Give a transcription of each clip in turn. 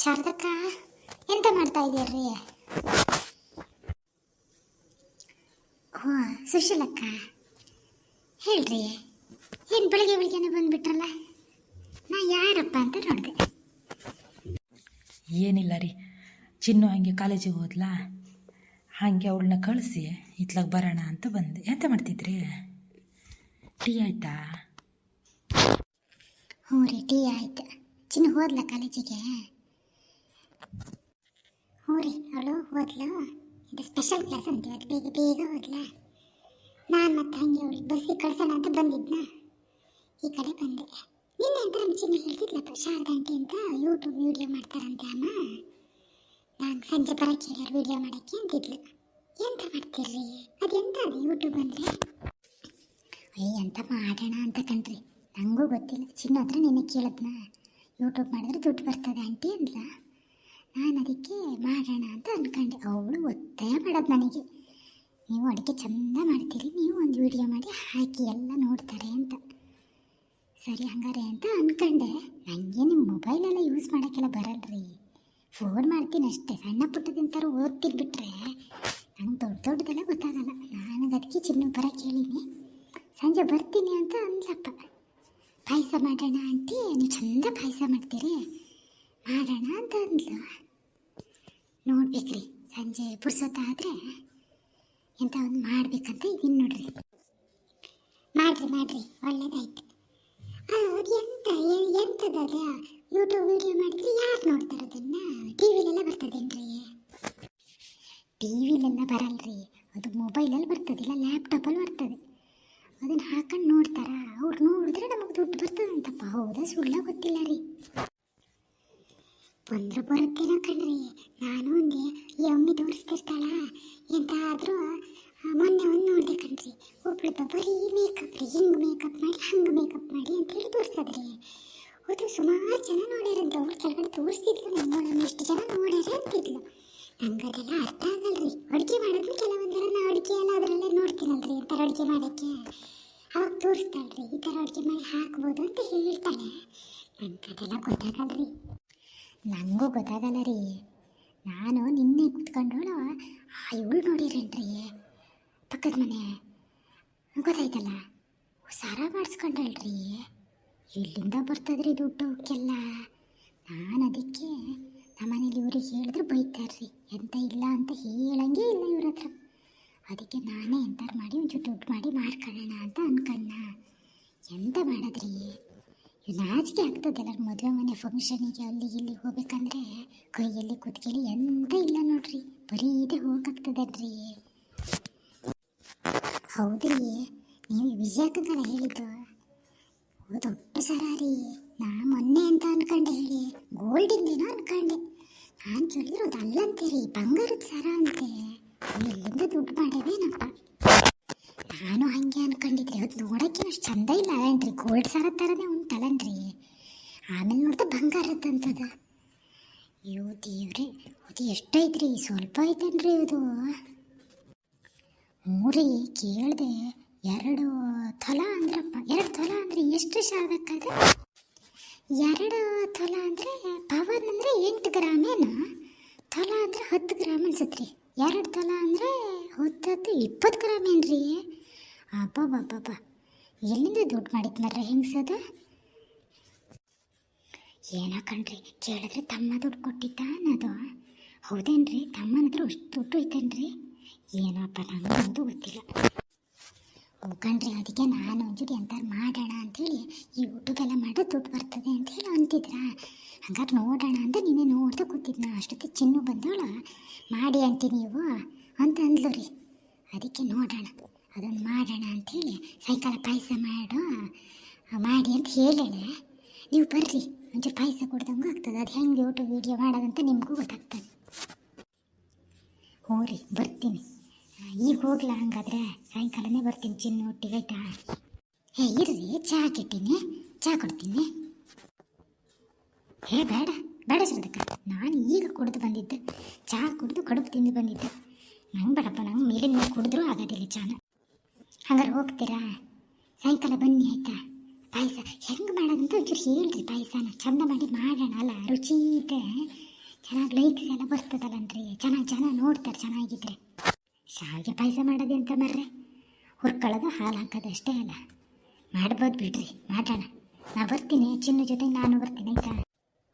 ಶಾರದಕ್ಕ ಎಂತ ಮಾಡ್ತಾ ಇದ್ದೀರಿ ಹೋ ಸುಶೀಲಕ್ಕ ಹೇಳ್ರಿ ಏನು ಬೆಳಿಗ್ಗೆ ಬೆಳಿಗ್ಗೆನೆ ಬಂದ್ಬಿಟ್ರಲ್ಲ? ನಾ ಯಾರಪ್ಪ ಅಂತ ನೋಡಿದೆ. ಏನಿಲ್ಲ ರೀ ಚಿನ್ನು ಹಾಗೆ ಕಾಲೇಜಿಗೆ ಹೋದ್ಲಾ. ಹಾಗೆ ಅವಳನ್ನ ಕಳಿಸಿ ಇತ್ಲಾಗ ಬರೋಣ ಅಂತ ಬಂದೆ. ಎಂತ ಮಾಡ್ತಿದ್ರಿ? ಟೀ ಆಯ್ತಾ? ಹ್ಞೂ ರೀ ಟೀ ಆಯ್ತು. ಚಿನ್ನು ಹೋದ್ಲಾ ಕಾಲೇಜಿಗೆ? ಹ್ಞೂ ರೀ ಅವಳು ಹೋದ್ಲು? ಇದು ಸ್ಪೆಷಲ್ ಕ್ಲಾಸ್ ಅಂತೀವಿ ಅದು ಬೇಗ ಬೇಗ ಓದ್ಲಾ ನಾನು ಮತ್ತೆ ಹಂಗೆ ಅವಳು ಬಸ್ಸಿಗೆ ಕಳ್ಸೋಣ ಅಂತ ಬಂದಿದ್ನ. ಈ ಕಡೆ ಬಂದೆ. ನಿನ್ನೆ ಅಂತ ನಮ್ಮ ಚಿನ್ನ ಹೇಳ್ತಿದ್ಲಪ್ಪ, ಶಾರದಾ ಆಂಟಿ ಅಂತ ಯೂಟ್ಯೂಬ್ ವೀಡಿಯೋ ಮಾಡ್ತಾರಂತೆ ಅಮ್ಮ. ನಾನು ಸಂಜೆ ಬರೋಕ್ಕೆ ಹೇಳ್ಯಾರ ವೀಡಿಯೋ ಮಾಡೋಕ್ಕೆ ಅಂತಿದ್ಲು. ಎಂತ ಮಾಡ್ತೀರಿ ಅದೆಂತ ಅದು ಯೂಟ್ಯೂಬ್ ಅಂದರೆ? ಅಯ್ಯ ಎಂತ ಮಾಡೋಣ ಅಂತ ಕಣ್ರಿ ನನಗೂ ಗೊತ್ತಿಲ್ಲ. ಚಿನ್ನ ಹತ್ರ ನಿನ್ನೆ ಕೇಳಿದ್ನ. ಯೂಟ್ಯೂಬ್ ಮಾಡಿದ್ರೆ ದುಡ್ಡು ಬರ್ತದೆ ಆಂಟಿ ಅಂದ್ಲ? ನಾನು ಅದಕ್ಕೆ ಮಾಡೋಣ ಅಂತ ಅಂದ್ಕೊಂಡೆ ಅವಳು ಒತ್ತಾಯ ಮಾಡೋದು ನನಗೆ. ನೀವು ಅಡುಗೆ ಚಂದ ಮಾಡ್ತೀರಿ, ನೀವು ಒಂದು ವಿಡಿಯೋ ಮಾಡಿ ಹಾಕಿ ಎಲ್ಲ ನೋಡ್ತಾರೆ ಅಂತ. ಸರಿ ಹಂಗಾರೆ ಅಂತ ಅಂದ್ಕೊಂಡೆ ನನಗೆ ನಿಮ್ಮ ಮೊಬೈಲೆಲ್ಲ ಯೂಸ್ ಮಾಡೋಕ್ಕೆಲ್ಲ ಬರಲ್ರಿ. ಫೋನ್ ಮಾಡ್ತೀನಿ ಅಷ್ಟೇ. ಸಣ್ಣ ಪುಟ್ಟದಿಂತಾರು ಓದ್ತೀನಿ ಬಿಟ್ರೆ ನಂಗೆ ದೊಡ್ಡ ದೊಡ್ಡದೆಲ್ಲ ಗೊತ್ತಾಗಲ್ಲ. ನಾನು ಅದಕ್ಕೆ ಚಿನ್ನ ಬರೋಕ್ಕೆ ಹೇಳಿನಿ ಸಂಜೆ ಬರ್ತೀನಿ ಅಂತ ಅಂದ್ಲಪ್ಪ. ಪಾಯಸ ಮಾಡೋಣ ಅಂತ. ನೀವು ಚಂದ ಪಾಯಸ ಮಾಡ್ತೀರಿ. ಮಾಡೋಣ ಅಂತ ಅಂದ್ಲು. ನೋಡ್ಬೇಕ್ರಿ ಸಂಜೆ ಪುರ್ಸೊತ್ತಾದರೆ ಎಂತ ಒಂದು ಮಾಡ್ಬೇಕಂತ ಇದೀನಿ ನೋಡ್ರಿ. ಮಾಡ್ರಿ ಮಾಡ್ರಿ. ಒಳ್ಳೇದಾಯ್ತು. ಅದು ಎಂತ, ಎ- ಎಂತದದ? ಯೂಟ್ಯೂಬ್ ವಿಡಿಯೋ ಮಾಡಿದ್ರೆ ಯಾರು ನೋಡ್ತಾರೆ ಅದನ್ನು? ಟಿ ವಿಲೆಲ್ಲ ಬರ್ತದೇನ್ರಿ? ಟಿ ವಿಲೆಲ್ಲ ಬರಲ್ರಿ. ಅದು ಮೊಬೈಲಲ್ಲಿ ಬರ್ತದಿಲ್ಲ ಲ್ಯಾಪ್ಟಾಪಲ್ಲಿ ಬರ್ತದೆ. ಅದನ್ನು ಹಾಕೊಂಡು ನೋಡ್ತಾರ? ಅವ್ರು ನೋಡಿದ್ರೆ ನಮಗೆ ದುಡ್ಡು ಬರ್ತದಂತಪ್ಪ. ಹೌದಾ? ಸುಳ್ಳ ಗೊತ್ತಿಲ್ಲ ರೀ. ಬಂದ್ರೆ ಬರುತ್ತೇನೋ ಕಣ್ರಿ. ನಾನು ಒಂದೇ ಈ ಅಮ್ಮಿ ತೋರಿಸ್ತಿರ್ತಾಳ ಎಂತಾದರೂ ಮೊನ್ನೆ ಒಂದು ನೋಡಿದೆ ಕಣ್ರಿ. ಒಬ್ಳದ್ದು ಬರೀ ಮೇಕಪ್ ರೀ. ಹಿಂಗೆ ಮೇಕಪ್ ಮಾಡಿ, ಹಂಗೆ ಮೇಕಪ್ ಮಾಡಿ ಅಂತೇಳಿ ತೋರಿಸದ್ರಿ ಅದು ಸುಮಾರು ಜನ ನೋಡ್ಯಾರಂತ. ಅವ್ರು ಕೆಳಗಡೆ ತೋರಿಸ್ತಿದ್ರು ನಾನು ನೋಡೋಣ ಎಷ್ಟು ಜನ ನೋಡ್ಯಾರ ಅಂತಿದ್ಲು. ನಂಗೆ ಅರ್ಥ ಆಗಲ್ರಿ. ಅಡುಗೆ ಮಾಡೋದು ಕೆಲವೊಂದರ ನಾ ಅಡುಗೆ ಎಲ್ಲ ಅದರಲ್ಲೇ ನೋಡ್ತೀನಲ್ರಿ ಈ ಥರ ಅಡುಗೆ ಮಾಡೋಕ್ಕೆ. ಅವಾಗ ತೋರಿಸ್ತಾಳ್ರಿ, ಈ ಥರ ಅಡುಗೆ ಮಾಡಿ ಹಾಕ್ಬೋದು ಅಂತ ಹೇಳ್ತಾಳೆ ನಂಗೆ ಅದೆಲ್ಲ ಗೊತ್ತಾಗಲ್ರಿ. ನನಗೂ ಗೊತ್ತಾಗಲ್ಲ ರೀ. ನಾನು ನಿನ್ನೆ ಕುತ್ಕೊಂಡೋಳು ಆ ಇವಳು ನೋಡಿರೇನ್ರಿ? ಪಕ್ಕದ ಮನೆ. ಗೊತ್ತಾಯ್ತಲ್ಲ? ಸರ ಮಾಡಿಸ್ಕೊಂಡಳ್ರಿ ಎಲ್ಲಿಂದ ಬರ್ತದ್ರಿ ದುಡ್ಡು ಅವಕ್ಕೆಲ್ಲ ನಾನು ಅದಕ್ಕೆ ನಮ್ಮನೇಲಿ ಇವ್ರಿಗೆ ಹೇಳಿದ್ರೆ ಬೈತಾರ್ರಿ. ಎಂತ ಇಲ್ಲ ಅಂತ ಹೇಳಂಗೆ ಇಲ್ಲ ಇವ್ರ ಹತ್ರ. ಅದಕ್ಕೆ ನಾನೇ ಎಂತಾರು ಮಾಡಿ ಒಂಚೂರು ದುಡ್ಡು ಮಾಡಿ ಮಾರ್ಕೊಳ್ಳೋಣ ಅಂತ ಅನ್ಕಣ್ಣ ಎಂತ ಮಾಡೋದ್ರಿ? ನಾಚಿಕೆ ಆಗ್ತದಲ್ಲ ಮದುವೆ ಮನೆ ಫಂಕ್ಷನಿಗೆ ಅಲ್ಲಿ ಇಲ್ಲಿ ಹೋಗ್ಬೇಕಂದ್ರೆ ಕೈಯಲ್ಲಿ ಕುತ್ಕೇಳಿ ಎಂತ ಇಲ್ಲ ನೋಡ್ರಿ, ಬರೀ ಇದೆ ಹೋಗಕ್ತದನ್ರಿ ಹೌದ್ರಿ, ನೀವು ವಿಜಯಕ್ಕಂಗಲ್ಲ ಹೇಳಿದ್ದು. ದೊಡ್ಡ ಸರ ರೀ. ನಾ ಮೊನ್ನೆ ಅಂತ ಅನ್ಕೊಂಡೆ ಹೇಳಿ, ಗೋಲ್ಡಿಂದೇನೋ ಅನ್ಕೊಂಡೆ. ನಾನು ಕೇಳಿದ್ರೆ ಅದು ಅಲ್ಲಂತೀರಿ ಬಂಗಾರದ ಸರ ಅಂತೆ. ಎಲ್ಲಿಂದ ದುಡ್ಡು ಮಾಡೇವೇನಪ್ಪ ನಾನು ಹಂಗೆ ಅನ್ಕೊಂಡಿದ್ರಿ ಅದು ನೋಡೋಕ್ಕೆ ಅಷ್ಟು ಚಂದ ಇಲ್ಲ ಅಲ್ಲೇನ್ರಿ ಗೋಲ್ಡ್ ಸಾರ ಥರನೇ ಉಂಟಲ್ಲನ್ರಿ ಆಮೇಲೆ ನೋಡ್ದೆ ಬಂಗಾರದಂತದ ಅಯ್ಯೋ ದೇವ್ರಿ, ಅದು ಎಷ್ಟೈತ್ರಿ? ಸ್ವಲ್ಪ ಐತೇನ್ರಿ ಅದು? ಮೂರಿ, ಕೇಳಿದೆ, ಎರಡು ತೊಲ ಅಂದ್ರಪ್ಪ. ಎರಡು ತೊಲ ಅಂದರೆ ಎಷ್ಟು ಶಾದಕ್ಕದ ಎರಡು ತೊಲ ಅಂದರೆ ಪವನ್ ಅಂದರೆ ಎಂಟು ಗ್ರಾಮೇನು ತೊಲ ಅಂದರೆ ಹತ್ತು ಗ್ರಾಮ್ ಅನ್ಸತ್ರಿ. ಎರಡು ತೊಲ ಅಂದರೆ ಹತ್ತು ಇಪ್ಪತ್ತು ಗ್ರಾಮ್ ಏನ್ರಿ? ಅಬ್ಬಬ್ಬಬ್ಬ ಎಲ್ಲಿಂದ ದುಡ್ಡು ಮಾಡಿದ್ದು ಮರ್ರೆ? ಹೆಂಗ್ಸದ ಏನೋ ಕಣ್ರಿ, ಕೇಳಿದ್ರೆ ತಮ್ಮ ದುಡ್ಡು ಕೊಟ್ಟಿದ್ದ ಅನ್ನೋದು ಹೌದೇನ್ರಿ? ತಮ್ಮನ ಹತ್ರ ಅಷ್ಟು ದುಡ್ಡು ಐತೇನ್ರಿ? ಏನಪ್ಪ ನನಗಂತೂ ಗೊತ್ತಿಲ್ಲ. ಕಣ್ರಿ, ಅದಕ್ಕೆ ನಾನು ಒಂಚೂರು ಎಂಥಾರು ಮಾಡೋಣ ಅಂಥೇಳಿ ಈ ಊಟಕ್ಕೆಲ್ಲ ಮಾಡಿ ದುಡ್ಡು ಬರ್ತದೆ ಅಂತೇಳಿ ಅಂತಿದ್ರ? ಹಂಗಾರೆ ನೋಡೋಣ ಅಂತ ನೀನೇ ನೋಡ್ತಾ ಕೂತಿದ್ನ. ಅಷ್ಟೊತ್ತಿಗೆ ಚಿನ್ನು ಬಂದವಳ. ಮಾಡಿ ಅಂತೀನಿ ನೀವು, ಅಂತ ಅಂದ್ಲು ರೀ. ಅದಕ್ಕೆ ನೋಡೋಣ. ಅದನ್ನು ಮಾಡೋಣ ಅಂಥೇಳಿ ಸಾಯಂಕಾಲ ಪಾಯಸ ಮಾಡು. ಮಾಡಿ ಅಂತ ಹೇಳೋಣ ನೀವು ಬರ್ರಿ. ಒಂಚೂರು ಪಾಯಸ ಕೊಡ್ದಂಗೂ ಆಗ್ತದೆ. ಅದು ಹೆಂಗೆ ಯೂಟ್ಯೂಬ್ ವೀಡಿಯೋ ಮಾಡೋದಂತ ನಿಮಗೂ ಗೊತ್ತಾಗ್ತದೆ. ಹ್ಞೂ ರೀ, ಬರ್ತೀನಿ. ಈಗ ಹೋಗ್ಲಾ ಹಂಗಾದ್ರೆ? ಸಾಯಂಕಾಲನೇ ಬರ್ತೀನಿ ಚಿನ್ನ ಒಟ್ಟಿಗೆ ಆಯ್ತಾ? ಹೇ, ಇರ್ರಿ ಚಹಾ ಕೆಟ್ಟಿನಿ ಚಹಾ ಕೊಡ್ತೀನಿ. ಹೇ, ಬೇಡ ಬೇಡ ಶ್ರದ್ಧಕ್ಕ ನಾನು ಈಗ ಕುಡಿದು ಬಂದಿದ್ದೆ. ಚಹಾ ಕುಡಿದು ಕಡುಬು ತಿಂದು ಬಂದಿದ್ದೆ. ನಂಗೆ ಬೇಡಪ್ಪ, ನಂಗೆ ಮೇಲಿನ ಮೇಲೆ ಕುಡಿದ್ರೂ ಆಗೋದಿಲ್ಲ ಚಹಾನ ಹಂಗಾರೆ ಹೋಗ್ತೀರಾ? ಸಾಯಂಕಾಲ ಬನ್ನಿ ಆಯಿತಾ? ಪಾಯಸ ಹೆಂಗೆ ಮಾಡೋದಂತ ಒಂಚೂರು ಹೇಳ್ರಿ ಪಾಯಸನ. ಚಂದ ಮಾಡಿ ಮಾಡೋಣ ಅಲ್ಲ, ರುಚಿ ಇದೆ ಚೆನ್ನಾಗಿ ಲೈಕ್ಸ್ ಎಲ್ಲ ಬರ್ತದಲ್ಲನ್ರಿ. ಚೆನ್ನಾಗಿ ಜನ ನೋಡ್ತಾರೆ ಚೆನ್ನಾಗಿದ್ರೆ. ಶಾವಿಗೆ ಪಾಯಸ ಮಾಡೋದು ಅಂತ ಮರ್ರೆ? ಹುರ್ಕೊಳ್ಳೋದು ಹಾಲು ಹಾಕೋದು ಅಷ್ಟೇ ಅಲ್ಲ. ಮಾಡ್ಬೋದು ಬಿಡ್ರಿ, ಮಾಡೋಣ. ನಾ ಬರ್ತೀನಿ, ಚಿನ್ನ ಜೊತೆ ನಾನು ಬರ್ತೀನಿ ಆಯ್ತಾ?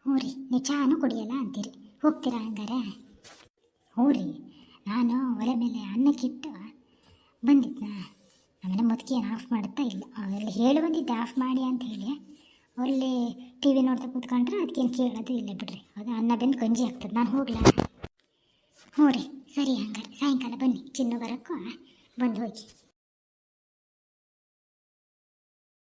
ಹ್ಞೂ ರೀ ನೀವು ಚಹಾನು ಕುಡಿಯಲ್ಲ ಅಂತೀರಿ. ಹೋಗ್ತೀರಾ ಹಂಗಾರೆ? ಹ್ಞೂ ರೀ, ನಾನು ಒಲೆ ಮೇಲೆ ಅನ್ನಕ್ಕಿಟ್ಟು ಬಂದಿದ್ನಾ? ಆಮೇಲೆ ಮುದುಕಿ ಆಫ್ ಮಾಡುತ್ತಾ ಇಲ್ಲ. ಅಲ್ಲಿ ಹೇಳಿ ಬಂದಿದ್ದೆ, ಆಫ್ ಮಾಡಿ ಅಂತ ಹೇಳಿ. ಅಲ್ಲಿ ಟಿ ವಿ ನೋಡ್ತಾ ಕೂತ್ಕೊಂಡ್ರೆ ಅದಕ್ಕೇನು ಕೇಳೋದು ಇಲ್ಲ ಬಿಡ್ರಿ. ಅದು ಅನ್ನ ಬೆಂದು ಗಂಜಿ ಆಗ್ತದೆ ನಾನು ಹೋಗ್ಲಾ? ಹ್ಞೂ ರೀ. ಸರಿ ಹಂಗಾರೆ. ಸಾಯಂಕಾಲ ಬನ್ನಿ. ಚಿನ್ನು ಬರೋಕ್ಕೂ ಬಂದು ಹೋಗಿ.